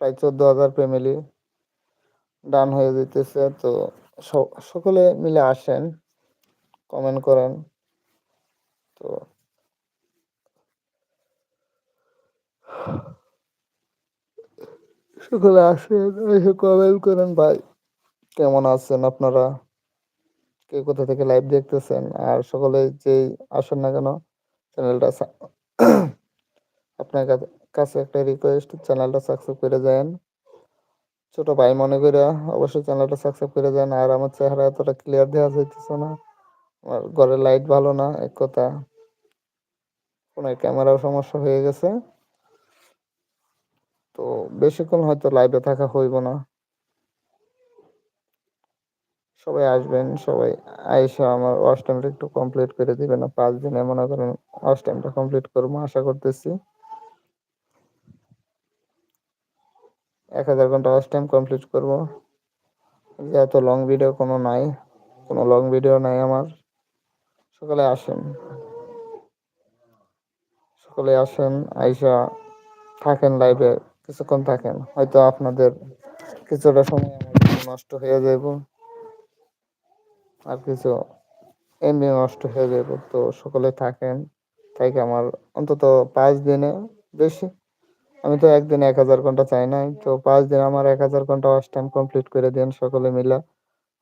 প্রায় চোদ্দ হাজার ফ্যামিলি ডান হয়ে যেতেছে, তো সকলে মিলে আসেন কমেন্ট করেন, তো সকলে আসেন, এসে কমেন্ট করেন, ভাই, কেমন আছেন আপনারা? কে কোথা থেকে লাইভ দেখতেছেন? আর সকলে যেই আসেন না কেন চ্যানেলটা আপনার কাছে একটা রিকোয়েস্ট চ্যানেলটা সাবস্ক্রাইব করে যান। ছোট ভাই মনে করে অবশ্যই চ্যানেলটা সাবস্ক্রাইব করে যান। আর আমার চেহারা এতটা ক্লিয়ার দেওয়া যাইতেছে না। আমার ঘরের লাইট ভালো না, এক কথা। ফোনের ক্যামেরাও সমস্যা হয়ে গেছে। তো বেশিক্ষণ হয়তো লাইভে থাকা হইব না। সবাই আসবেন, সবাই আইসা আমার ওয়াশ টাইমটা একটু কমপ্লিট করে দিবেন। পাঁচ দিনে মনে করেন ওয়াশ টাইমটা কমপ্লিট করব, আশা করতেছি। এক হাজার ঘণ্টা ওয়াশ টাইম কমপ্লিট করব। যেহেতু লং ভিডিও কোনো নাই, কোনো লং ভিডিও নাই আমার। সকালে আসেন। সকলে আসেন, আইসা থাকেন লাইভে কিছুক্ষণ থাকেন। হয়তো আপনাদের কিছুটা সময় নষ্ট হয়ে যাব। আর কিছু এমনি নষ্ট হয়ে যাবে। তো সকলে থাকেন। তাই আমার অন্তত পাঁচ দিনে বেশি? আমি তো একদিন এক হাজার ঘণ্টা চাই নাই। তো পাঁচ দিন আমার এক হাজার ঘণ্টা ওয়াশ টাইম কমপ্লিট করে দেন সকলে মিলা।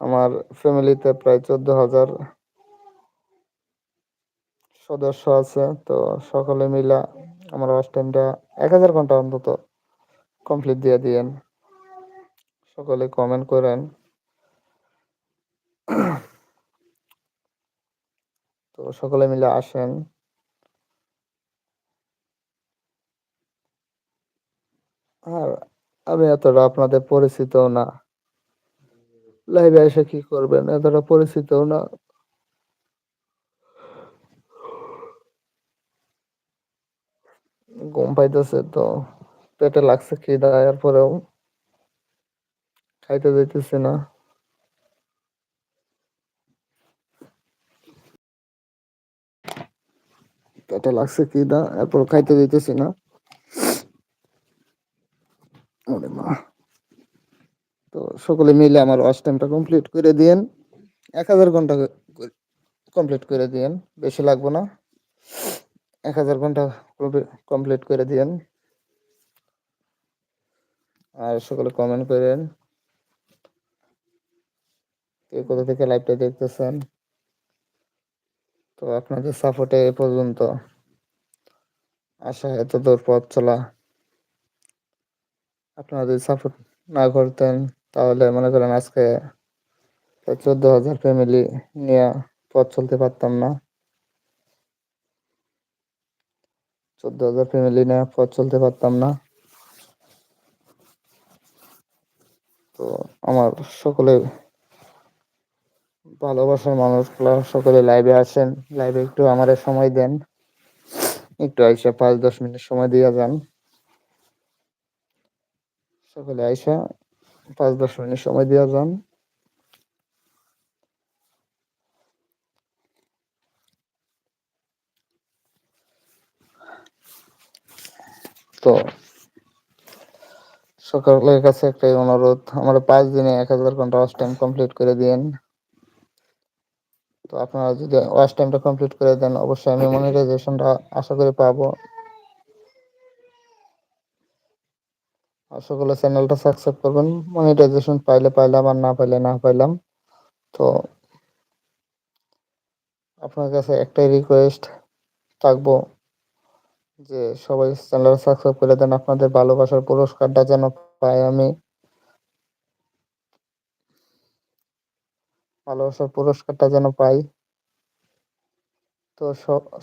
আমার ফ্যামিলিতে প্রায় চোদ্দ হাজার সদস্য আছে, তো সকলে মিলা আমার ওয়াশ টাইমটা এক হাজার ঘণ্টা অন্তত কমপ্লিট দিয়ে দিয়েন। সকলে কমেন্ট করেন। তো সকলে মিলে আসেন। আর আমি এতটা আপনাদের পরিচিত না। লাইভে এসে কি করবেন? এতটা পরিচিত না। ঘুম পাইতেছে তো, পেটে লাগছে কি খিদা, এরপরেও খাইতে যাইতেছি না। পেটে লাগছে কি খিদা এরপর খাইতে দিতেছি না। ওরে মা। তো সকলে মিলে আমার ওয়াশ টাইমটা কমপ্লিট করে দিয়েন। এক হাজার ঘণ্টা কমপ্লিট করে দিয়েন, বেশি লাগবো না। এক হাজার ঘণ্টা কমপ্লিট করে দিয়েন। আর সকলে কমেন্ট করেন। কে কোথা থেকে লাইভটা দেখতেছেন? তো আপনাদের সাপোর্টে এ পর্যন্ত। আশা এত দূর পথ চলা। আপনারা যদি সাপোর্ট না করতেন, তাহলে মনে করেন আজকে চোদ্দ হাজার ফ্যামিলি নিয়ে পথ চলতে পারতাম না। চোদ্দ হাজার ফ্যামিলি নিয়ে পথ চলতে পারতাম না। তো আমার সকলে ভালোবাসার মানুষগুলো সকলে লাইভে আসেন। লাইভে একটু আমার সময় দেন। একটু আইসা পাঁচ দশ মিনিট সময় দিয়ে যান। সকলে আইসা পাঁচ, দশ মিনিট সময় দিয়ে যান। তো সকলের কাছে একটাই অনুরোধ, আমার পাঁচ দিনে এক হাজার ঘণ্টা ওয়াশ টাইম কমপ্লিট করে দিন তো আপনারা যদি ওয়াশ টাইমটা কমপ্লিট করে দেন, অবশ্যই আমি মনিটাইজেশনটা আশা করি পাবো। আর সকলে চ্যানেলটা সাবস্ক্রাইব করবেন। মনিটাইজেশন পাইলে পাইলাম, আর না পাইলে না পাইলাম। তো আপনার কাছে একটাই রিকোয়েস্ট থাকব যে সবাই চ্যানেল সাবস্ক্রাইব করে দেন। আপনাদের ভালোবাসার পুরস্কারটা যেন পাই আমি। ভালোবাসার পুরস্কারটা যেন পাই। তো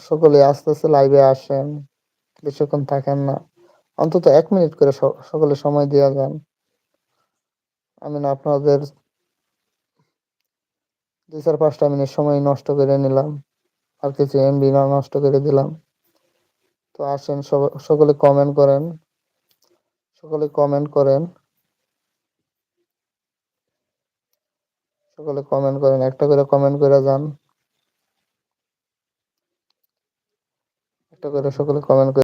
সকলে আস্তে আস্তে লাইভে আসেন। বেশিক্ষণ থাকেন না। অন্তত এক মিনিট করে সকলে সময় দেওয়া যান। আমি না আপনাদের দুই চার পাঁচটা মিনিট সময় নষ্ট করে নিলাম। আর কিছু এমবি না নষ্ট করে দিলাম। তো আসেন সকলে কমেন্ট করেন। সকলে কমেন্ট করেন। সকলে কমেন্ট করেন, একটা করে কমেন্ট করে যান। একটা করে সকলে কমেন্ট